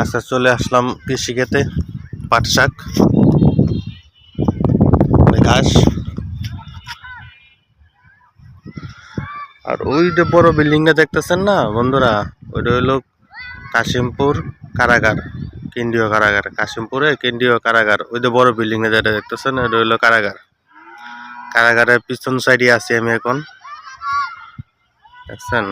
আচ্ছা চলে আসলাম কৃষি খেতে পাট শাক মানে ঘাস। আর ওই যে বড় বিল্ডিংটা দেখতেছেন না বন্ধুরা? ওইটা হইল কাশিমপুর কারাগার, কেন্দ্রীয় কারাগার। কাশিমপুরে কেন্দ্রীয় কারাগার। ওই যে বড় বিল্ডিংটা যেটা দেখতেছেন, ওইটা হইল কারাগার। কারাগারের পিছন সাইডে আছি আমি এখন। দেখছেন?